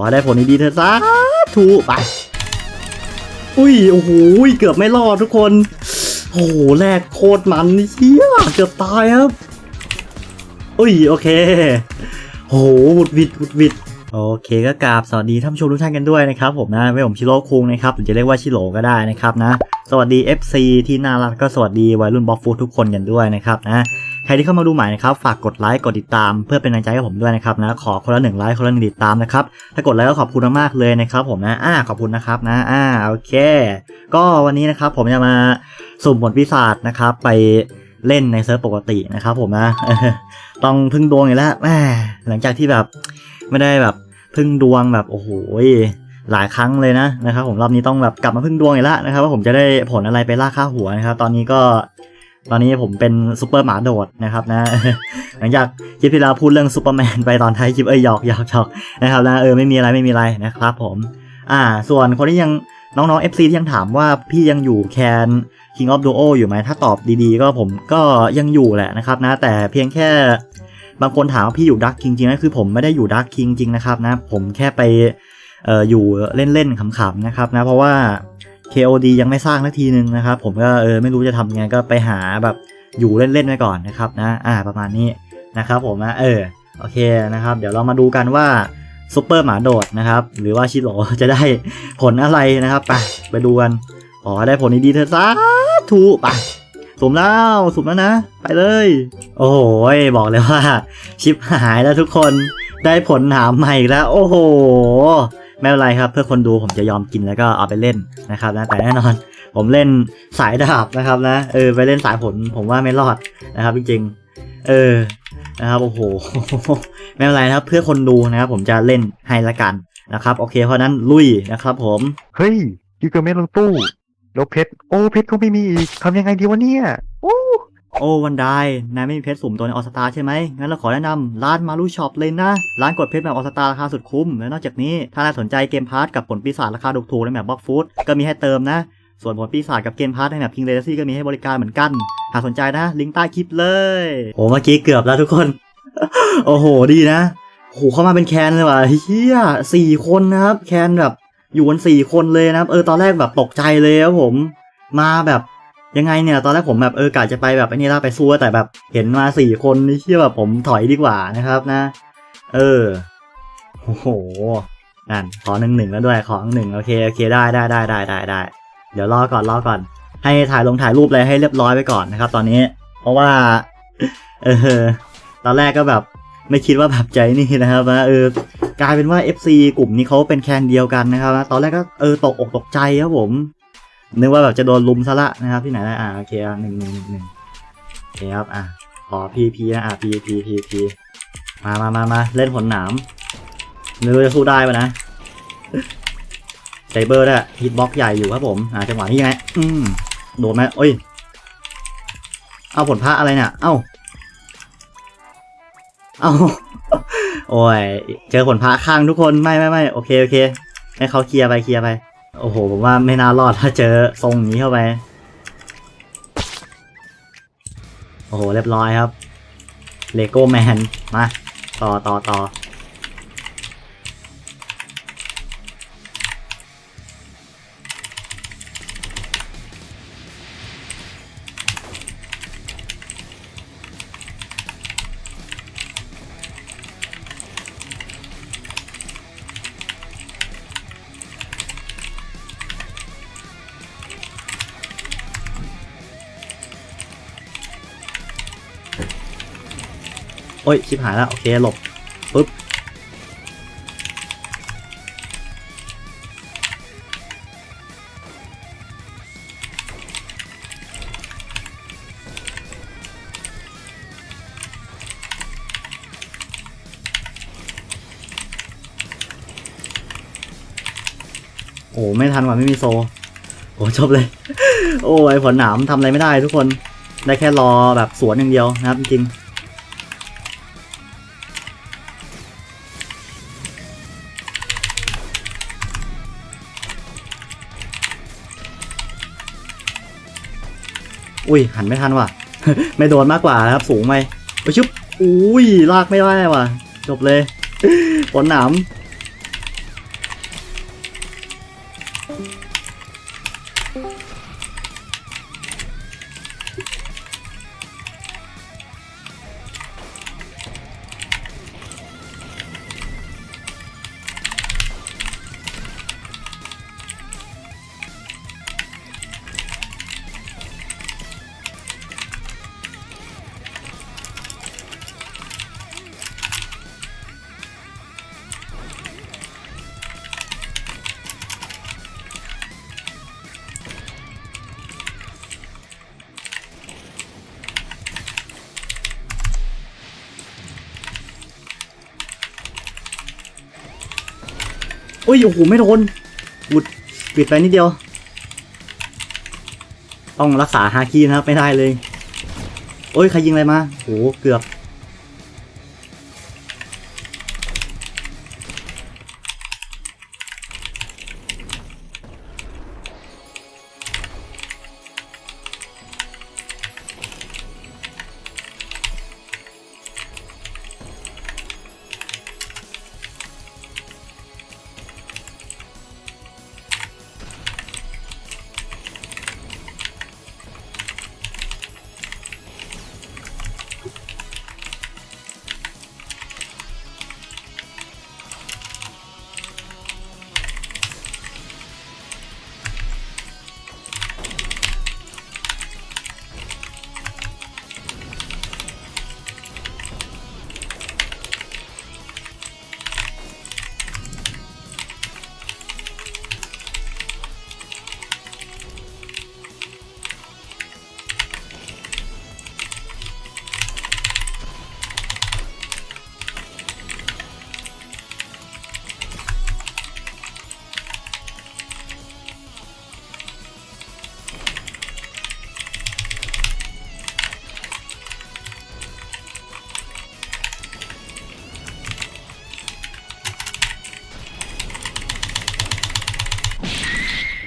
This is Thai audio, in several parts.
ขอได้ผลดีๆเถอะสาธุไป อุ้ย โอ้โห เกือบไม่รอดทุกคน โอ้โห แรกโคตรมันเชี่ยเกือบตายครับ อุ้ย โอเค โอ้โหวุดวิดวุดวิดโอเคก็กราบสวัสดีท่านผู้ชมทุกท่านกันด้วยนะครับผมนะไม่ผมชิโร่คุงนะครับหรือจะเรียกว่าชิโร่ก็ได้นะครับนะ สวัสดี FC ที่น่ารักก็สวัสดีวัยรุ่นบอฟฟูทุกคนกันด้วยนะครับนะ ใครที่เข้ามาดูใหม่นะครับฝากกดไลค์กดติดตาม เพื่อเป็นกำลังใจให้ผมด้วยนะครับนะขอคนละหนึ่งไลค์คนละหนึ่งติดตามนะครับถ้ากดไลค์ก็ขอบคุณมากๆเลยนะครับผมนะอ่าขอบคุณนะครับนะอ่าโอเค ก็วันนี้นะครับผมจะมาสุ่มผลพิศาจนะครับไปเล่นในเซิร์ฟปกตินะครับผมนะต้องพึ่งดวงอีกแล้วแหมหลังจากที่แบบไม่ได้แบบพึ่งดวงแบบโอ้โหหลายครั้งเลยนะนะครับผมรอบนี้ต้องแบบกลับมาพึ่งดวงอีกแล้วนะครับว่าผมจะได้ผลอะไรไปล่าค่าหัวนะครับ ตอนนี้ก็ ตอนนี้ผมเป็นซูเปอร์หมาโดดนะครับนะ หลังจากคลิปที่เราพูดเรื่องซูเปอร์แมนไปตอนท้ายคลิปเอ้ยหยอกหยอกหยอกนะครับนะเออไม่มีอะไรไม่มีอะไรนะครับผม อ่า ส่วนคนที่ยังน้องๆ FC ที่ยังถามว่าพี่ยังอยู่แคน King of Duo อยู่ไหมถ้าตอบดีๆ ก็ผมก็ยังอยู่แหละนะครับนะ แต่เพียงแค่บางคนถามว่าพี่อยู่ดักคิงจริงไหมคือผมไม่ได้อยู่ดักคิงจริงนะครับนะ ผมแค่ไปเอ่ออยู่เล่นๆขำๆนะครับนะเพราะว่า KOD ยังไม่สร้างนาทีนึงนะครับ ผมก็เออไม่รู้จะทำยังไงก็ไปหาแบบอยู่เล่นๆไว้ก่อนนะครับนะอ่าประมาณนี้นะครับผมนะเออโอเคนะครับ เดี๋ยวเรามาดูกันว่าซุปเปอร์หมาโดดนะครับ หรือว่าชิโร่จะได้ผลอะไรนะครับไปไปดูกันอให้ได้ผลดีๆเถอะสาธุไปสุ่มแล้วสุ่มแล้วนะ ไปเลย โอ้โหบอกเลยว่า ชิปหายแล้วทุกคนได้ผลหามใหม่แล้ว โอ้โห ไม่เป็นไรครับ เพื่อคนดูผมจะยอมกินแล้วก็เอาไปเล่นนะครับนะแต่แน่นอนผมเล่นสายดาบนะครับนะเออไปเล่นสายผลผมว่าไม่รอดนะครับ จริงๆ เออนะครับโอ้โหไม่เป็นไรนะครับ เพื่อคนดูนะครับผมจะเล่นให้ละกันนะครับ โอเคเพราะนั้นลุยนะครับ ผมเฮ้ยยูเกอร์เมนลงตู้แล้วเพชรโอ้เพชรก็ไม่มีอีกทำยังไงดีวะเนี่ยโอ้ โอ้วันไดนายไม่มีเพชรสุ่มตัวในออสตาใช่ไหม งั้นเราขอแนะนำร้านมารูช็อปเลยนะ ร้านกดเพชรแบบออสตาราคาสุดคุ้ม และนอกจากนี้ ถ้านายสนใจเกมพาร์ทกับผลปีศาจราคาถูกๆในแบบบล็อกฟูดก็มีให้เติมนะ ส่วนผลปีศาจกับเกมพาร์ทในแบบพิงเลซี่ก็มีให้บริการเหมือนกัน หากสนใจนะ ลิงก์ใต้คลิปเลย โอ้เมื่อกี้เกือบแล้วทุกคน โอ้โหดีนะโอ้โหเข้ามาเป็นแคนเลยว่ะเฮียสี่คนนะครับ แคนแบบอยู่กันสี่คนเลยนะครับ เออตอนแรกแบบตกใจเลยครับผม มาแบบ ยังไงเนี่ย ตอนแรกผมแบบเออกะจะไปแบบไอ้นี่ละไปสู้แต่แบบเห็นมาสี่คนนี่เชื่อแบบผมถอยดีกว่านะครับนะ เออโอ้โหนั่นขอหนึ่งหนึ่งแล้วด้วยขอหนึ่งโอเคโอเคได้ได้ได้ได้ได้ได้เดี๋ยวรอก่อนรอก่อน ให้ถ่ายลงถ่ายรูปอะไรให้เรียบร้อยไปก่อนนะครับ ตอนนี้ เพราะว่าเออตอนแรกก็แบบไม่คิดว่าแบบใจนี่นะครับนะเออกลายเป็นว่า FC กลุ่มนี้เขาเป็นแคนเดียวกันนะครับนะตอนแรกก็เออตกอกตกใจครับผม นึกว่าแบบจะโดนลุมซะละนะครับที่ไหนได้อ่าโอเคอะหนึ่งหนึ่งหนึ่งโอเคครับอะขอพีพีนะอะพีพีพีพีมามามามาเล่นผลหนามไม่รู้จะสู้ได้ปะนะไซเบอร์ด้วยฮิตบ็อกใหญ่อยู่ครับผมอ่าจังหวะนี้ยังไงอืมโดนไหมเอ้ยเอาผลพระอะไรเนี่ยเอ้าเอ้าโอ้ย เจอผลพระข้างทุกคน ไม่ไม่ไม่โอเค โอเค ให้เขาเคลียร์ไปเคลียร์ไป โอ้โหผมว่าไม่น่ารอดถ้าเจอทรงนี้เข้าไป โอ้โห เรียบร้อยครับเลโก้แมนมา ต่อต่อต่อ อ้ยชิบหายแล้ว โอเค หลบปึ๊บโอ้ไม่ทันว่ะไม่มีโซโอ้จบเลย โอ้ยผลหนามทำอะไรไม่ได้ทุกคนได้แค่รอแบบสวนอย่างเดียวนะครับจริง อุ้ยหันไม่ทันว่ะ ไม่โดนมากกว่าครับสูงไหมไปชุบอุ้ยลากไม่ได้ว่ะ จบเลยฝนหนำม อุ้ยโอ้โหไม่โดนบุดปิดไปนิดเดียว ต้องรักษาฮาคีนะครับไม่ได้เลย โอ้ยใครยิงอะไรมาโอ้โหเกือบ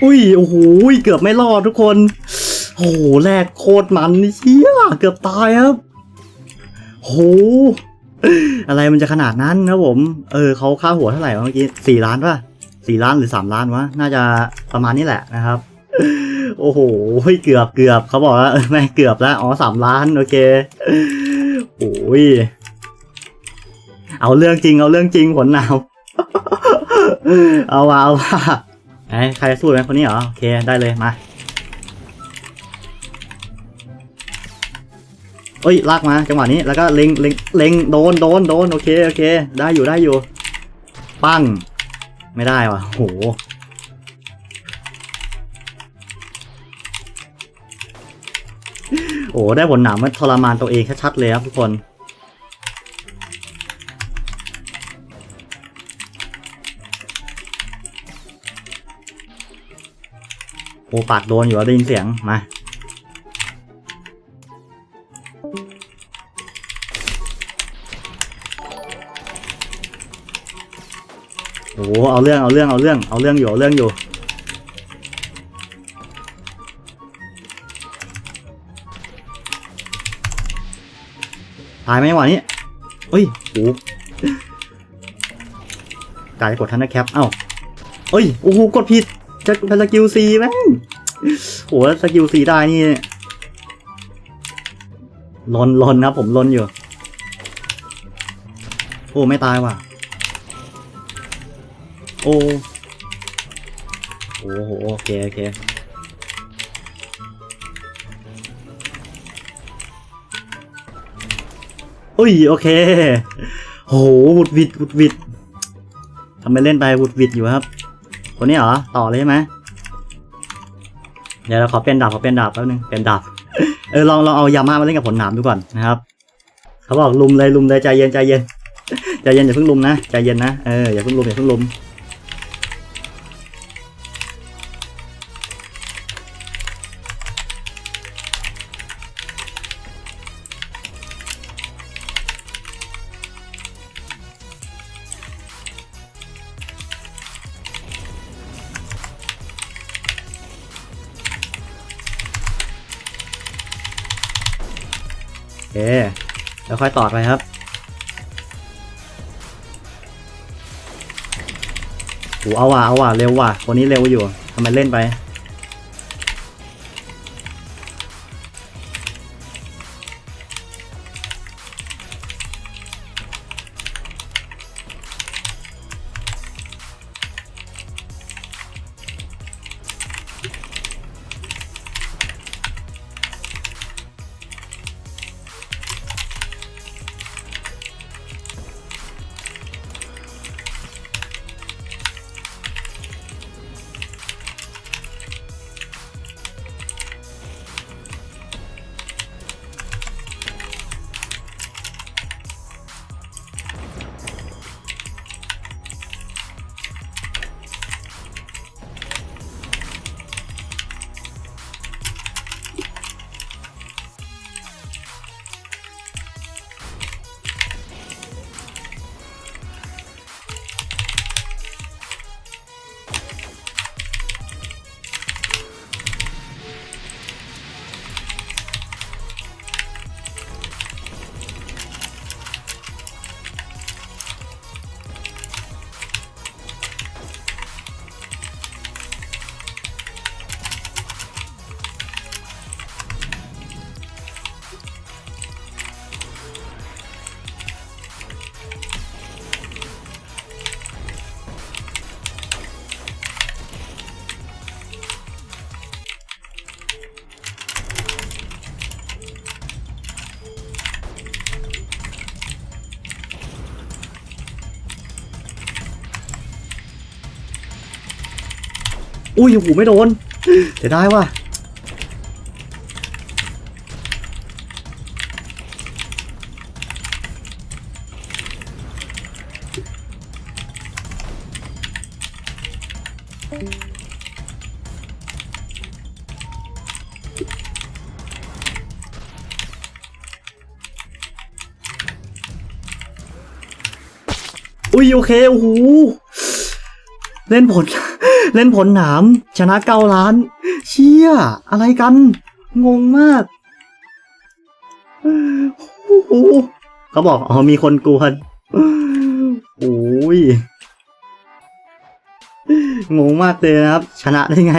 อุ้ยโอ้โหเกือบไม่รอดทุกคนโอ้โหแรกโคตรมันเชี่ยเกือบตายครับโหอะไรมันจะขนาดนั้นนะผม เออเขาค่าหัวเท่าไหร่เมื่อกี้สี่ล้านป่ะสี่ล้านหรือสามล้านวะน่าจะประมาณนี้แหละนะครับ โอ้โหเกือบเกือบเขาบอกว่าเออไม่เกือบแล้วอ๋อสามล้านโอเคโอ้ยเอาเรื่องจริงเอาเรื่องจริงผลหนาวเอาว่าเอาว่า ไอ้ใครสู้ไหมคนนี้เหรอ โอเค ได้เลย มาเอ้ย ลากมา จังหวะนี้ แล้วก็เล็งเล็งเล็งโดน โดน โดน โอเค โอเค ได้อยู่ ได้อยู่ ปั้ง ไม่ได้ว่ะโห โอ้ได้ผลหนามมันทรมานตัวเองชัดๆเลยครับทุกคน โอ้ปากโดนอยู่แล้วได้ยินเสียง มา โอ้เอาเรื่องเอาเรื่องเอาเรื่องเอาเรื่องอยู่เอาเรื่องอยู่ ตายไหมวะนี้เฮ้ยโอ้กายกดทันนะแคป เอ้าเอ้ย โอ้โห กดผิด จะสกิลซีแม่งโหแล้วสกิลซีได้นี่ลนลนนะผมลนอยู่ โอ้ ไม่ตายว่ะ โอ้โอ้โหโอเค โอเค อุ้ย โอเค โหวุดวิดวุดวิดทำไมเล่นไปวุดวิดอยู่ครับ คนนี้เหรอ ต่อเลยใช่ไหมเดี๋ยวเราขอเป็นดาบขอเป็นดาบแป๊บนึงเป็นดาบเออลองลองเอายาม่ามาเล่นกับผลหนามดูก่อนนะครับ เขาบอกลุมเลยลุมเลยใจเย็นใจเย็นใจเย็นอย่าเพิ่งลุมนะใจเย็นนะเอออย่าเพิ่งลุมอย่าเพิ่งลุม แล้วค่อยต่อไปครับ โหเอาว่ะเอาว่ะเร็วว่ะคนนี้เร็วอยู่ทำไมเล่นไป อุ้ยโอ้โหไม่โดนเสียวไดายว่ะอุ้ยโอเคโอ้โหเล่นผล เล่นผลหนาม ชนะเก้าล้าน เชี่ย อะไรกัน งงมากโอ้โหเขาบอก อ๋อ มีคนกวนโอ้ย งงมากเลยนะครับ ชนะได้ไง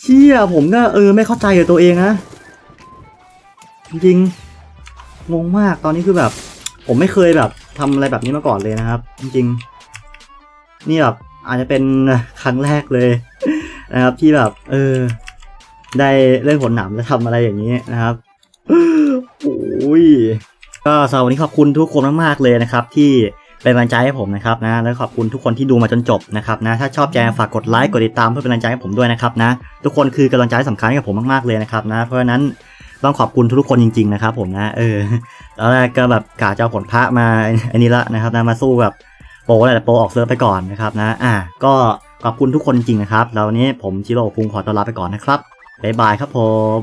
เชี่ย ผมก็เออไม่เข้าใจกับตัวเองนะ จริง งงมาก ตอนนี้คือแบบ ผมไม่เคยแบบทำอะไรแบบนี้มาก่อนเลยนะครับ จริงๆนี่แบบ อาจจะเป็นครั้งแรกเลยนะครับ ที่แบบ เออ ได้เล่นผลหนามและทำอะไรอย่างนี้นะครับโอ้ยก็สำหรับวันนี้ขอบคุณทุกคนมากๆเลยนะครับ ที่เป็นกำลังใจให้ผมนะครับนะแล้วขอบคุณทุกคนที่ดูมาจนจบนะครับนะถ้าชอบใจฝากกดไลค์กดติดตามเพื่อเป็นกำลังใจให้ผมด้วยนะครับนะทุกคนคือกำลังใจสำคัญให้กับผมมากๆเลยนะครับนะเพราะฉะนั้นต้องขอบคุณทุกคนจริง ๆ นะครับ ผมนะเออตอนแรกก็แบบกะจะเอาผลพระมาอันนี้ละนะครับนะมาสู้แบบ โปรแหละโปรออกเซิร์ฟไปก่อนนะครับนะ อะก็ขอบคุณทุกคนจริงนะครับ แล้ววันนี้ผมชิโร่พุงขอตัวลาไปก่อนนะครับ บ๊ายบายครับผม